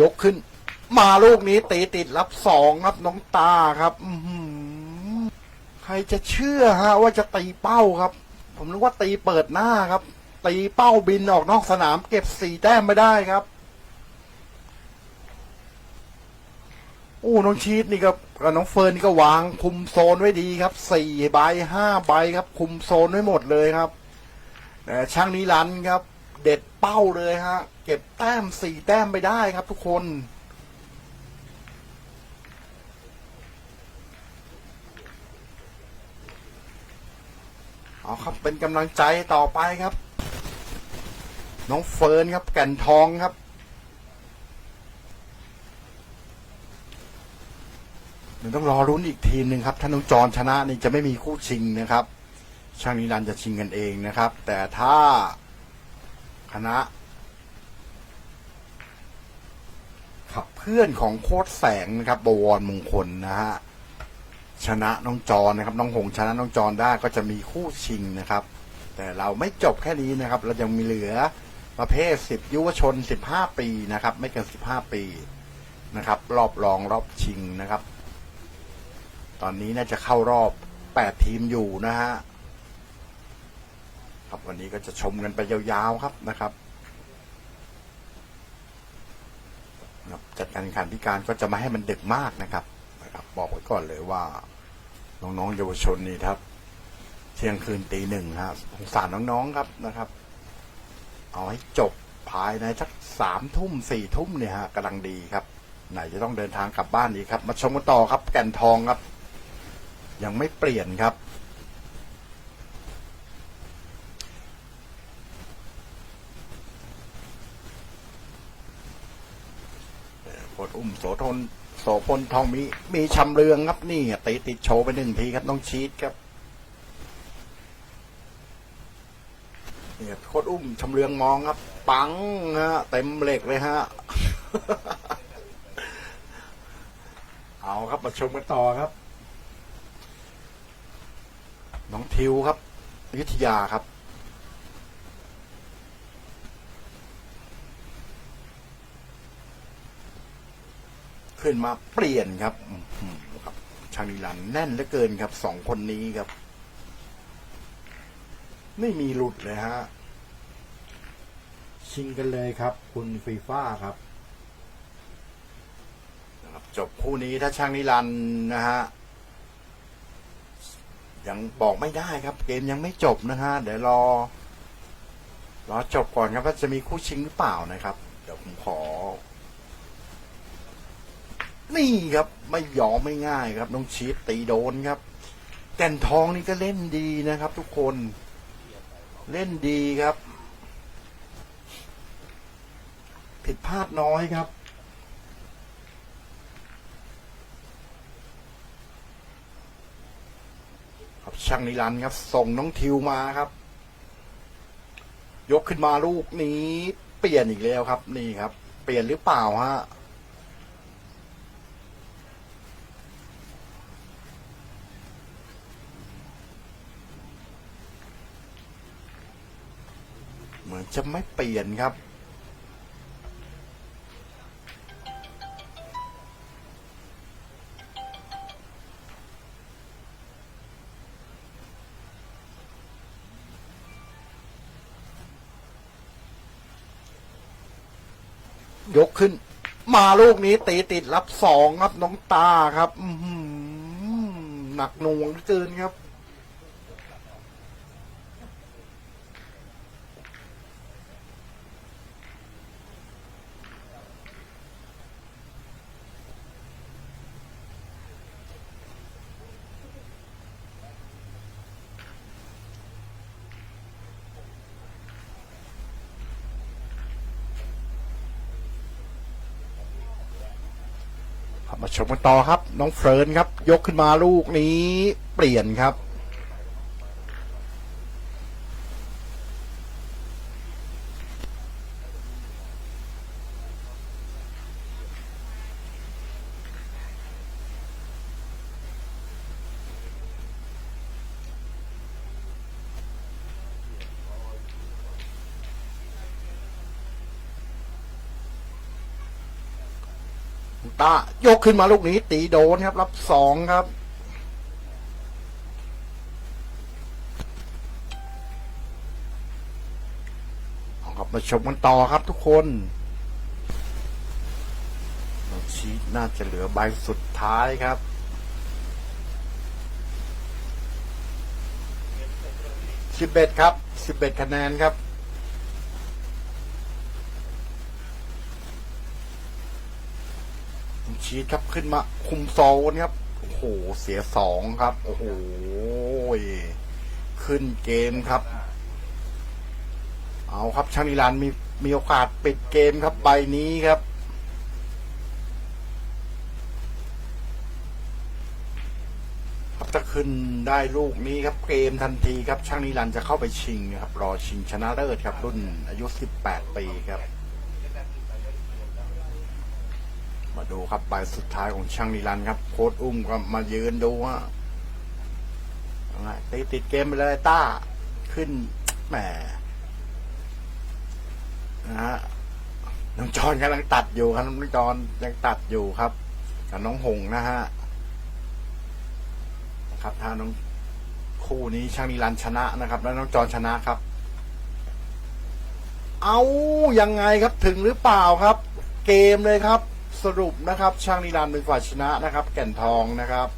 ยกขึ้น มาลูกนี้ตีติดรับสองครับน้องตาครับอือหือใครจะเชื่อฮะ ว่าจะตีเป้าครับ ผมนึกว่าตีเปิดหน้าครับ ตีเป้าบินออกนอกสนาม เก็บสี่แต้มไม่ได้ครับโอ้น้องชีตนี่ก็กับน้องเฟิร์นนี่ก็วางคุมโซนไว้ดีครับสี่ใบห้าใบครับ คุมโซนไว้หมดเลยครับแต่ช่างนิรันดร์ครับ เด็ดเป้าเลยฮะ เก็บแต้มสี่แต้มไปได้ครับทุกคน เอาครับเป็นกำลังใจต่อไปครับ น้องเฟิร์นครับแก่นทองครับเดี๋ยวต้องรอรุ้นอีกทีหนึ่งครับ ถ้าน้องจรชนะนี่จะไม่มีคู่ชิงนะครับ ช่างนิรันจะชิงกันเองนะครับ แต่ถ้า คณะ ขับเพื่อนของโคตรแสงนะครับบวรมงคลนะฮะชนะน้องจรนนะครับ น้องหงชนะน้องจรได้ก็จะมีคู่ชิงนะครับ แต่เราไม่จบแค่นี้นะครับ เรายังมีเหลือประเภทสิบยุวชนสิบห้าปีนะครับ ไม่เกินสิบห้าปีนะครับ รอบรองรอบชิงนะครับ ตอนนี้น่าจะเข้ารอบแปดทีมอยู่นะฮะ ครับวันนี้ก็จะชมกันไปยาวๆครับนะครับจัดการแข่งขันพิการก็จะไม่ให้มันดึกมากนะครับนะครับ บอกไว้ก่อนเลยว่า น้องๆเยาวชนนี่ครับ เที่ยงคืนตีหนึ่งฮะสงสารน้องๆครับนะครับ เอาให้จบภายในสักสามทุ่มสี่ทุ่มเนี่ยฮะกำลังดีครับ ไหนจะต้องเดินทางกลับบ้านอีกครับ มาชมกันต่อครับ แก่นทองครับ ยังไม่เปลี่ยนครับ โคตร อุ้มโสทนโสพลทองมีมีชำเรืองครับนี่ตีติดโชว์ไปหนึ่งทีครับน้องชีตครับเนี่ยโคตรอุ้มชำเรืองมองครับ ปังฮะเต็มเหล็กเลยฮะ เอาครับมาชมกันต่อครับ น้องทิวครับอยุธยาครับ ขึ้นมาเปลี่ยนครับครับชานิลันแน่นเหลือเกินครับสองคนนี้ครับ ไม่มีหลุดเลยฮะชิงกันเลยครับ คุณฟีฟ่าครับจบคู่นี้ถ้าช่างนิรันนะฮะยังบอกไม่ได้ครับ เกมยังไม่จบนะฮะเดี๋ยวรอ รอจบก่อนครับว่าจะมีคู่ชิงหรือเปล่านะครับ เดี๋ยวผมขอ นี่ครับไม่ยอมไม่ง่ายครับน้องชีตตีโดนครับ แก่นทองนี่ก็เล่นดีนะครับ ทุกคน เล่นดีครับ ผิดพลาดน้อยครับครับช่างนิรันด์ครับ ส่งน้องทิวมาครับ ยกขึ้นมาลูกนี้ เปลี่ยนอีกแล้วครับ นี่ครับ เปลี่ยนหรือเปล่าฮะ เหมือนจะไม่เปลี่ยนครับ ยกขึ้น มาลูกนี้ตีติดรับสองครับน้องตาครับหนักหน่วงเกินครับ มาชมกันต่อครับ น้องเฟิร์นครับ ยกขึ้นมาลูกนี้ เปลี่ยนครับ ตายกขึ้นมาลูกนี้ ตีโดนครับ รับสองครับเอากลับมาชมกันต่อครับทุกคนชีน่าจะเหลือใบสุดท้ายครับสิบเอ็ดครับสิบเอ็ดคะแนนครับ น้อง ชีตครับขึ้นมาคุมโซนครับ โอ้โห เสียสองครับ โอ้โห ขึ้นเกมครับ เอาครับช่างนิรันมีมีโอกาสปิดเกมครับใบนี้ครับครับถ้าขึ้นได้ลูกนี้ครับเกมทันทีครับช่างนิรันจะเข้าไปชิงนะครับรอชิงชนะเลิศครับรุ่นอายุ 18 ปีครับ มาดูครับใบสุดท้ายของช่างนิรันธ์ครับ โค้ดอุ้มก็มายืนดูว่าอาไงตีติดเกมไปเลยต้า ขึ้นแหมนะฮะน้องจอนกำลังตัดอยู่ครับน้องจอนยังตัดอยู่ครับกับน้องหงนะฮะครับถ้าน้องคู่นี้ช่างนิรันชนะนะครับ แล้วน้องจอนชนะครับ เอายังไงครับถึงหรือเปล่าครับ เกมเลยครับ สรุปนะครับช่างนิรันดร์เป็นฝ่ายชนะนะครับ แก่นทองนะครับ